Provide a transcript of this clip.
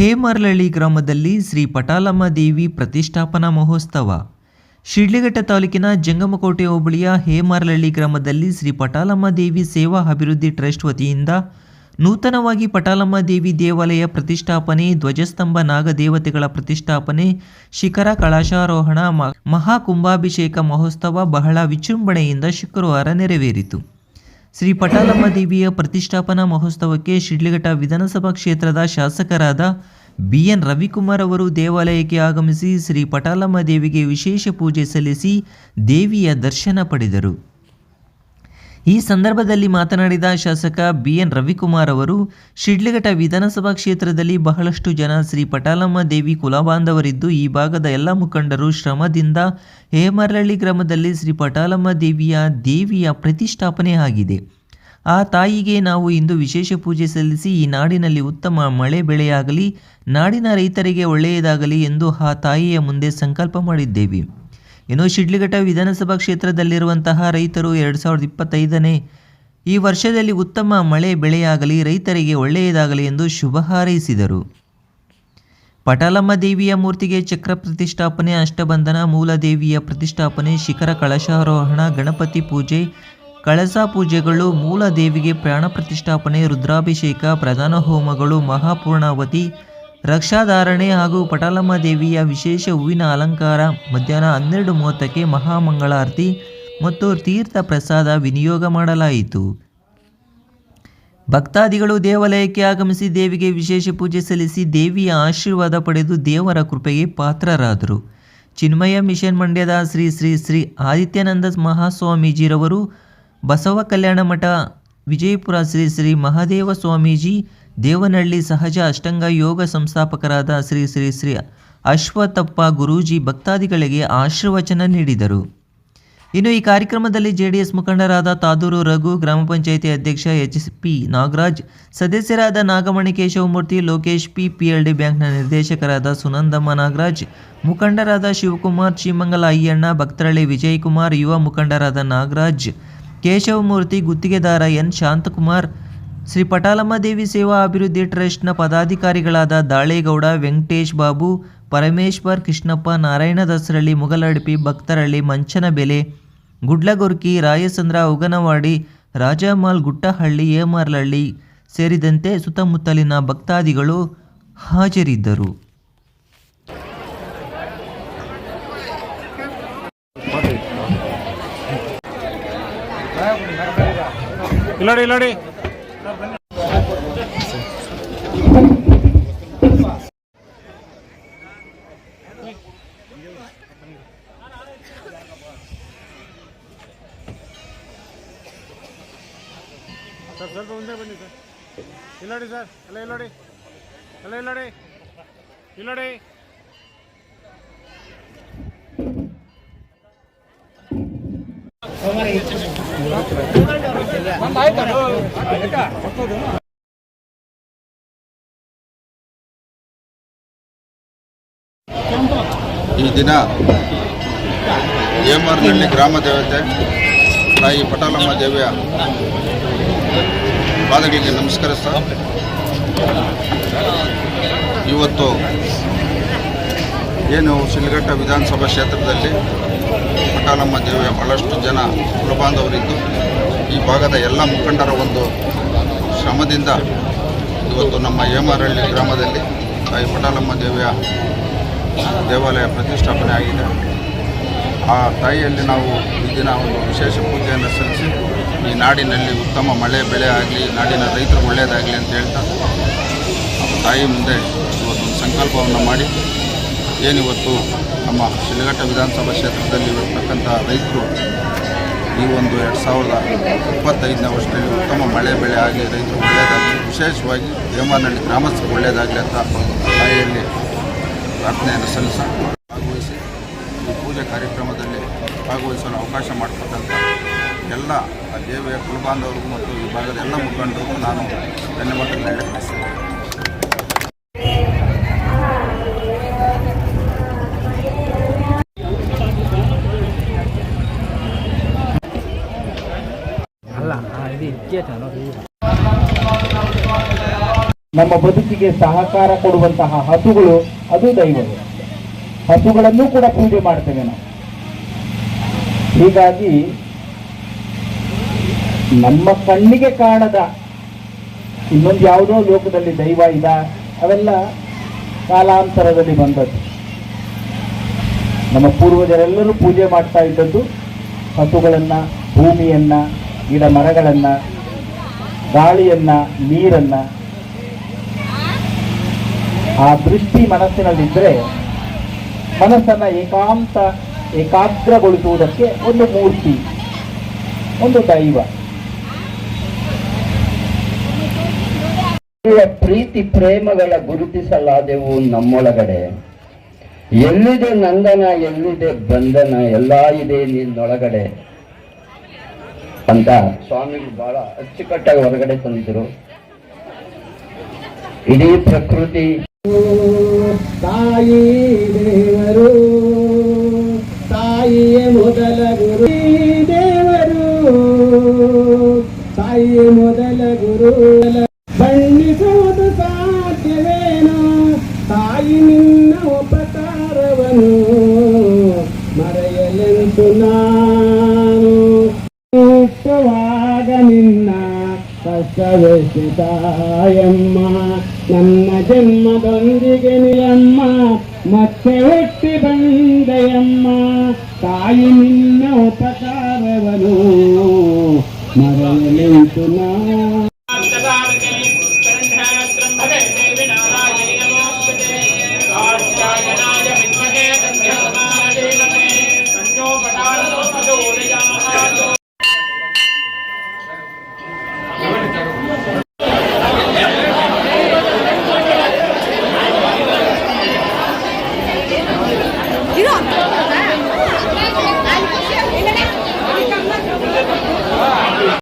ಹೇಮರಳಳ್ಳಿ ಗ್ರಾಮದಲ್ಲಿ ಶ್ರೀ ಪಟಾಲಮ್ಮ ದೇವಿ ಪ್ರತಿಷ್ಠಾಪನಾ ಮಹೋತ್ಸವ. ಶಿಡ್ಲಘಟ್ಟ ತಾಲೂಕಿನ ಜಂಗಮಕೋಟೆ ಹೋಬಳಿಯ ಹೇಮರಳಳ್ಳಿ ಗ್ರಾಮದಲ್ಲಿ ಶ್ರೀ ಪಟಾಲಮ್ಮ ದೇವಿ ಸೇವಾ ಅಭಿವೃದ್ಧಿ ಟ್ರಸ್ಟ್ ವತಿಯಿಂದ ನೂತನವಾಗಿ ಪಟಾಲಮ್ಮ ದೇವಿ ದೇವಾಲಯ ಪ್ರತಿಷ್ಠಾಪನೆ, ಧ್ವಜಸ್ತಂಭ ನಾಗದೇವತೆಗಳ ಪ್ರತಿಷ್ಠಾಪನೆ, ಶಿಖರ ಕಳಶಾರೋಹಣ ಮಹಾಕುಂಭಾಭಿಷೇಕ ಮಹೋತ್ಸವ ಬಹಳ ವಿಜೃಂಭಣೆಯಿಂದ ಶುಕ್ರವಾರ ನೆರವೇರಿತು. ಶ್ರೀ ಪಟಾಲಮ್ಮ ದೇವಿಯ ಪ್ರತಿಷ್ಠಾಪನಾ ಮಹೋತ್ಸವಕ್ಕೆ ಶಿಡ್ಲಘಟ್ಟ ವಿಧಾನಸಭಾ ಕ್ಷೇತ್ರದ ಶಾಸಕರಾದ ಬಿ ಎನ್ ರವಿಕುಮಾರ್ ಅವರು ದೇವಾಲಯಕ್ಕೆ ಆಗಮಿಸಿ ಶ್ರೀ ಪಟಾಲಮ್ಮ ದೇವಿಗೆ ವಿಶೇಷ ಪೂಜೆ ಸಲ್ಲಿಸಿ ದೇವಿಯ ದರ್ಶನ ಪಡೆದರು. ಈ ಸಂದರ್ಭದಲ್ಲಿ ಮಾತನಾಡಿದ ಶಾಸಕ ಬಿಎನ್ ರವಿಕುಮಾರ್ ಅವರು, ಶಿಡ್ಲಘಟ್ಟ ವಿಧಾನಸಭಾ ಕ್ಷೇತ್ರದಲ್ಲಿ ಬಹಳಷ್ಟು ಜನ ಶ್ರೀ ಪಟಾಲಮ್ಮ ದೇವಿ ಕುಲಬಾಂಧವರಿದ್ದು, ಈ ಭಾಗದ ಎಲ್ಲ ಮುಖಂಡರು ಶ್ರಮದಿಂದ ಹೇಮರಳ್ಳಿ ಗ್ರಾಮದಲ್ಲಿ ಶ್ರೀ ಪಟಾಲಮ್ಮ ದೇವಿಯ ದೇವಿಯ ಪ್ರತಿಷ್ಠಾಪನೆ ಆಗಿದೆ. ಆ ತಾಯಿಗೆ ನಾವು ಇಂದು ವಿಶೇಷ ಪೂಜೆ ಸಲ್ಲಿಸಿ, ಈ ನಾಡಿನಲ್ಲಿ ಉತ್ತಮ ಮಳೆ ಬೆಳೆಯಾಗಲಿ, ನಾಡಿನ ರೈತರಿಗೆ ಒಳ್ಳೆಯದಾಗಲಿ ಎಂದು ಆ ತಾಯಿಯ ಮುಂದೆ ಸಂಕಲ್ಪ ಮಾಡಿದ್ದೇವೆ. ಇನ್ನು ಶಿಡ್ಲಘಟ್ಟ ವಿಧಾನಸಭಾ ಕ್ಷೇತ್ರದಲ್ಲಿರುವಂತಹ ರೈತರು ಎರಡು ಸಾವಿರದ ಇಪ್ಪತ್ತೈದನೇ ಈ ವರ್ಷದಲ್ಲಿ ಉತ್ತಮ ಮಳೆ ಬೆಳೆಯಾಗಲಿ, ರೈತರಿಗೆ ಒಳ್ಳೆಯದಾಗಲಿ ಎಂದು ಶುಭ ಹಾರೈಸಿದರು. ಪಟಾಲಮ್ಮ ದೇವಿಯ ಮೂರ್ತಿಗೆ ಚಕ್ರ ಪ್ರತಿಷ್ಠಾಪನೆ, ಅಷ್ಟಬಂಧನ, ಮೂಲದೇವಿಯ ಪ್ರತಿಷ್ಠಾಪನೆ, ಶಿಖರ ಕಳಶಾರೋಹಣ, ಗಣಪತಿ ಪೂಜೆ, ಕಳಸ ಪೂಜೆಗಳು ಮೂಲ ದೇವಿಗೆ ಪ್ರಾಣ ಪ್ರತಿಷ್ಠಾಪನೆ, ರುದ್ರಾಭಿಷೇಕ, ಪ್ರಧಾನ ಹೋಮಗಳು ಮಹಾಪೂರ್ಣಾವತಿ ರಕ್ಷಾಧಾರಣೆ ಹಾಗೂ ಪಟಾಲಮ್ಮ ದೇವಿಯ ವಿಶೇಷ ಹೂವಿನ ಅಲಂಕಾರ ಮಧ್ಯಾಹ್ನ ಹನ್ನೆರಡು ಮೂವತ್ತಕ್ಕೆ ಮಹಾಮಂಗಳಾರತಿ ಮತ್ತು ತೀರ್ಥ ಪ್ರಸಾದ ವಿನಿಯೋಗ ಮಾಡಲಾಯಿತು. ಭಕ್ತಾದಿಗಳು ದೇವಾಲಯಕ್ಕೆ ಆಗಮಿಸಿ ದೇವಿಗೆ ವಿಶೇಷ ಪೂಜೆ ಸಲ್ಲಿಸಿ ದೇವಿಯ ಆಶೀರ್ವಾದ ಪಡೆದು ದೇವರ ಕೃಪೆಗೆ ಪಾತ್ರರಾದರು. ಚಿನ್ಮಯ ಮಿಷನ್ ಮಂಡ್ಯದ ಶ್ರೀ ಶ್ರೀ ಶ್ರೀ ಆದಿತ್ಯಾನಂದ ಮಹಾಸ್ವಾಮೀಜಿರವರು ಬಸವ ಕಲ್ಯಾಣ ಮಠ, ವಿಜಯಪುರ ಶ್ರೀ ಶ್ರೀ ಮಹಾದೇವ ಸ್ವಾಮೀಜಿ ದೇವನಹಳ್ಳಿ ಸಹಜ ಅಷ್ಟಂಗ ಯೋಗ ಸಂಸ್ಥಾಪಕರಾದ ಶ್ರೀ ಶ್ರೀ ಶ್ರೀ ಅಶ್ವತ್ಥಪ್ಪ ಗುರೂಜಿ ಭಕ್ತಾದಿಗಳಿಗೆ ಆಶೀರ್ವಚನ ನೀಡಿದರು. ಇನ್ನು ಈ ಕಾರ್ಯಕ್ರಮದಲ್ಲಿ ಜೆಡಿಎಸ್ ಮುಖಂಡರಾದ ತಾದೂರು ರಘು, ಗ್ರಾಮ ಪಂಚಾಯಿತಿ ಅಧ್ಯಕ್ಷ ಎಚ್ ಪಿ ನಾಗರಾಜ್, ಸದಸ್ಯರಾದ ನಾಗಮಣಿ ಕೇಶವಮೂರ್ತಿ ಲೋಕೇಶ್ ಪಿ ಪಿಎಲ್ಡಿ ಬ್ಯಾಂಕ್ನ ನಿರ್ದೇಶಕರಾದ ಸುನಂದಮ್ಮ ನಾಗರಾಜ್, ಮುಖಂಡರಾದ ಶಿವಕುಮಾರ್, ಶ್ರೀಮಂಗಲ ಅಯ್ಯಣ್ಣ, ಭಕ್ತರಳ್ಳಿ ವಿಜಯಕುಮಾರ್, ಯುವ ಮುಖಂಡರಾದ ನಾಗರಾಜ್ ಕೇಶವಮೂರ್ತಿ ಗುತ್ತಿಗೆದಾರ ಎನ್ ಶಾಂತಕುಮಾರ್ ಶ್ರೀ ಪಟಾಲಮ್ಮ ದೇವಿ ಸೇವಾ ಅಭಿವೃದ್ಧಿ ಟ್ರಸ್ಟ್ನ ಪದಾಧಿಕಾರಿಗಳಾದ ದಾಳೇಗೌಡ, ವೆಂಕಟೇಶ್ ಬಾಬು, ಪರಮೇಶ್ವರ್ ಕೃಷ್ಣಪ್ಪ, ನಾರಾಯಣ ದಸರಳ್ಳಿ, ಮುಗಲಡ್ಪಿ, ಭಕ್ತರಳ್ಳಿ, ಮಂಚನಬೆಲೆ, ಗುಡ್ಲಗುರ್ಕಿ, ರಾಯಸಂದ್ರ, ಉಗನವಾಡಿ ರಾಜಮಾಲ್ ಗುಟ್ಟಹಳ್ಳಿ ಏಮರ್ಲಹಳ್ಳಿ ಸೇರಿದಂತೆ ಸುತ್ತಮುತ್ತಲಿನ ಭಕ್ತಾದಿಗಳು ಹಾಜರಿದ್ದರು. ಇಲ್ಲಡಿ, ಇಲ್ಲೋಡಿ. ಸರ್ ಸ್ವಲ್ಪ ಮುಂದೆ ಬನ್ನಿ ಸರ್. ಇಲ್ಲೋಡಿ ಸರ್ ಎಲ್ಲ ಇಲ್ಲೋಡಿ ಎಲ್ಲ ಇಲ್ಲೋಡಿ ಇಲ್ಲೋಡಿ ಈ ದಿನ ಹೇಮರ್ನಹಳ್ಳಿ ಗ್ರಾಮ ದೇವತೆ ತಾಯಿ ಪಟಾಲಮ್ಮ ದೇವಿಯ ಪಾದಗಳಿಗೆ ನಮಸ್ಕರಿಸ್ತಾ. ಇವತ್ತು ಏನು ಶಿಲ್ಘಟ್ಟ ವಿಧಾನಸಭಾ ಕ್ಷೇತ್ರದಲ್ಲಿ ಪಟಾಲಮ್ಮ ದೇವಿಯ ಬಹಳಷ್ಟು ಜನ ಕುಲಬಾಂಧವರಿದ್ದು ಈ ಭಾಗದ ಎಲ್ಲ ಮುಖಂಡರ ಒಂದು ಶ್ರಮದಿಂದ ಇವತ್ತು ನಮ್ಮ ಹೇಮರಹಳ್ಳಿ ಗ್ರಾಮದಲ್ಲಿ ತಾಯಿ ಪಟಾಲಮ್ಮ ದೇವಿಯ ದೇವಾಲಯ ಪ್ರತಿಷ್ಠಾಪನೆ ಆಗಿದೆ. ಆ ತಾಯಿಯಲ್ಲಿ ನಾವು ಈ ದಿನ ಒಂದು ವಿಶೇಷ ಪೂಜೆಯನ್ನು ಸಲ್ಲಿಸಿ, ಈ ನಾಡಿನಲ್ಲಿ ಉತ್ತಮ ಮಳೆ ಬೆಳೆ ಆಗಲಿ ನಾಡಿನ ರೈತರು ಒಳ್ಳೆಯದಾಗಲಿ ಅಂತ ಹೇಳ್ತಾ ತಾಯಿ ಮುಂದೆ ಇವತ್ತೊಂದು ಸಂಕಲ್ಪವನ್ನು ಮಾಡಿ, ಏನಿವತ್ತು ನಮ್ಮ ಶಿಲಘಟ್ಟ ವಿಧಾನಸಭಾ ಕ್ಷೇತ್ರದಲ್ಲಿ ಇರತಕ್ಕಂಥ ರೈತರು ಈ ಒಂದು ಎರಡು ಸಾವಿರದ ಇಪ್ಪತ್ತೈದನೇ ವರ್ಷದಲ್ಲಿ ಉತ್ತಮ ಮಳೆ ಬೆಳೆ ಆಗಲಿ ರೈತರು ಒಳ್ಳೆಯದಾಗಲಿ ವಿಶೇಷವಾಗಿ ಹೇಮನಹಳ್ಳಿ ಗ್ರಾಮಸ್ಥರು ಒಳ್ಳೆಯದಾಗಲಿ ಅಂತ ತಾಯಿಯಲ್ಲಿ ಪ್ರಾರ್ಥನೆಯನ್ನು ಸಲ್ಲಿಸಿ ಭಾಗವಹಿಸಿ ಈ ಪೂಜೆ ಕಾರ್ಯಕ್ರಮದಲ್ಲಿ ಭಾಗವಹಿಸಲು ಅವಕಾಶ ಮಾಡಿಕೊಟ್ಟಂತ ಎಲ್ಲ ದೇವಿಯ ಕುಲಬಾಂಧವರಿಗೂ ಮತ್ತು ಈ ಭಾಗದ ಎಲ್ಲ ಮುಖಂಡರಿಗೂ ನಾನು ಧನ್ಯವಾದಗಳು ಹೇಳಕ್ಕೆ ನಮ್ಮ ಬದುಕಿಗೆ ಸಹಕಾರ ಕೊಡುವಂತಹ ಹಸುಗಳು ಅದು ದೈವಗಳು ಹಸುಗಳನ್ನು ಕೂಡ ಪೂಜೆ ಮಾಡ್ತೇವೆ ನಾವು. ಹೀಗಾಗಿ ನಮ್ಮ ಕಣ್ಣಿಗೆ ಕಾಣದ ಇನ್ನೊಂದು ಯಾವುದೋ ಲೋಕದಲ್ಲಿ ದೈವ ಇದ, ಅವೆಲ್ಲ ಕಾಲಾಂತರದಲ್ಲಿ ಬಂದದ್ದು. ನಮ್ಮ ಪೂರ್ವಜರೆಲ್ಲರೂ ಪೂಜೆ ಮಾಡ್ತಾ ಇದ್ದದ್ದು ಹಸುಗಳನ್ನ, ಭೂಮಿಯನ್ನ ಗಿಡ ಮರಗಳನ್ನ, ಗಾಳಿಯನ್ನ, ನೀರನ್ನ, ಆ ದೃಷ್ಟಿ ಮನಸ್ಸಿನಲ್ಲಿದ್ದರೆ ಮನಸ್ಸನ್ನು ಏಕಾಂತ, ಏಕಾಗ್ರಗೊಳಿಸುವುದಕ್ಕೆ ಒಂದು ಮೂರ್ತಿ, ಒಂದು ದೈವ. ಪ್ರೀತಿ ಪ್ರೇಮಗಳ ಗುರುತಿಸಲಾದೆವು ನಮ್ಮೊಳಗಡೆ. ಎಲ್ಲಿದೆ ನಂದನ, ಎಲ್ಲಿದೆ ಬಂಧನ ಎಲ್ಲ ಇದೆ ನಿನ್ನೊಳಗಡೆ. ಅಂತ ಸ್ವಾಮಿ ಬಹಳ ಅಚ್ಚುಕಟ್ಟಾಗಿ ಹೊರಗಡೆ ತಂದಿದ್ರು ಇಡೀ ಪ್ರಕೃತಿ. ತಾಯಿ ದೇವರು, ತಾಯಿಯೇ ಮೊದಲ ಗುರು. ದೇವರು, ತಾಯಿಯೇ ಮೊದಲ ಗುರು. ಬಣ್ಣಿಸುವುದು ಸಾಧ್ಯವೇನೋ? ತಾಯಿ ನಿನ್ನ ಉಪಕಾರವನ್ನು ಮರೆಯಲೆಂದು ನಾನು ಕಷ್ಟವೆಸೆತಾಯಮ್ಮ ನನ್ನ ಜನ್ಮದೊಂದಿಗೆ ನಿಯಮ್ಮ ಮತ್ತೆ ಹುಟ್ಟಿ ಬಂದೆಯಮ್ಮ ತಾಯಿ ನಿನ್ನ ಉಪಕಾರವನು ಮರೆಯಲೆಂತು ನಾನು